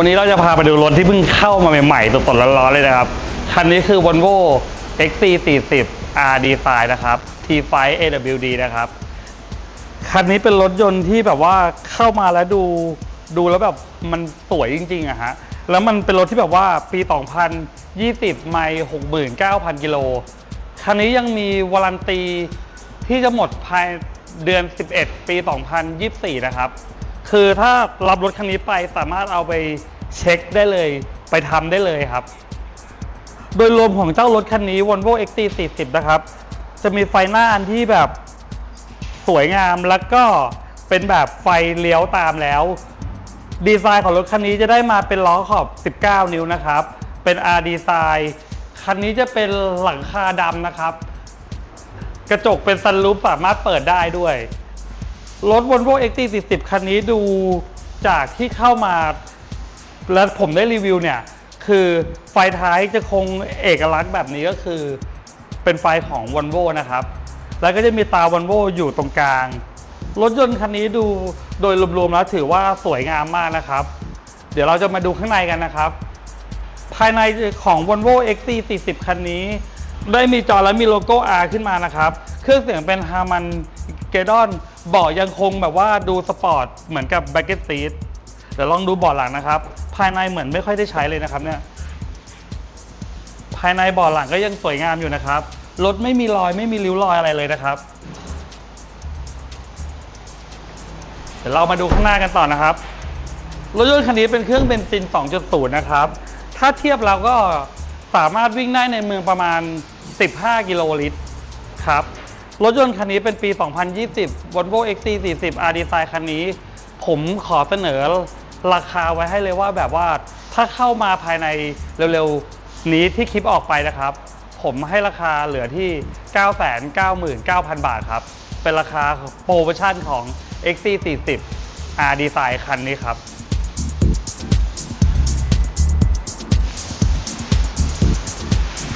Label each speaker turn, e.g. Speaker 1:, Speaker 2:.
Speaker 1: วันนี้เราจะพาไปดูรถที่เพิ่งเข้ามาใหม่ๆสดๆร้อนๆเลยนะครับ คันนี้คือ Volvo XC40 R Design นะครับ T5 AWD นะครับ คันนี้เป็นรถยนต์ที่แบบว่าเข้ามาแล้วดูดูแล้วแบบมันสวยจริงๆอะฮะ แล้วมันเป็นรถที่แบบว่าปี 2020 ไม่69,000 กิโล คันนี้ยังมีวารันตีที่จะหมดภายเดือน 11 ปี 2024 นะครับ คือถ้ารับรถคันนี้ไปสามารถเอาไปเช็คได้เลย ไปทำได้เลยครับ โดยรวมของเจ้ารถคันนี้ Volvo XC40 นะครับ จะมีไฟหน้าอันที่แบบสวยงามแล้วก็เป็นแบบไฟเลี้ยวตามแล้ว ดีไซน์ของรถคันนี้จะได้มาเป็นล้อขอบ 19 นิ้วนะครับ เป็น R ดีไซน์คันนี้จะเป็นหลังคาดำนะครับ กระจกเป็นซันรูฟสามารถเปิดได้ด้วย รถ Volvo XC40 คันนี้ดูจากที่เข้ามา แล้วผมได้รีวิวเนี่ย คือไฟท้ายจะคงเอกลักษณ์แบบนี้ก็คือ เป็นไฟของ Volvo นะครับ แล้วก็จะมีตา Volvo อยู่ตรงกลาง รถยนต์คันนี้ดูโดยรวมๆแล้วถือว่าสวยงามมากนะครับ เดี๋ยวเราจะมาดูข้างในกันนะครับ ภายในของ Volvo XC40 คันนี้ ได้มีจอและมีโลโก้ R ขึ้นมานะครับ เครื่องเสียงเป็น Harman Kardon เบาะยังคงแบบว่าดูสปอร์ตเหมือนกับ b a c k e t Seat เดี๋ยวลองดูเบาะหลังนะครับ ภายในเหมือนไม่ค่อยได้ใช้เลยนะครับเนี่ยภายในเบาะหลังก็ยังสวยงามอยู่นะครับรถไม่มีรอยไม่มีริ้วรอยอะไรเลยนะครับ เดี๋ยวเรามาดูข้างหน้ากันต่อนะครับรถยนต์คันนี้เป็นเครื่องเบนซิน 2.0 นะครับ ถ้าเทียบเราก็สามารถวิ่งได้ในเมืองประมาณ 15 กิโลลิตรครับ รถยนต์คันนี้เป็นปี 2020 Volvo XC40 R Design คันนี้ ผมขอเสนอราคาไว้ให้เลยว่าแบบว่าถ้าเข้ามาภายในเร็วๆ นี้ที่คลิปออกไปนะครับ ผมให้ราคาเหลือที่ 999,000 บาทครับ เป็นราคาโปรโมชั่นของ XC40 R Design คันนี้ครับ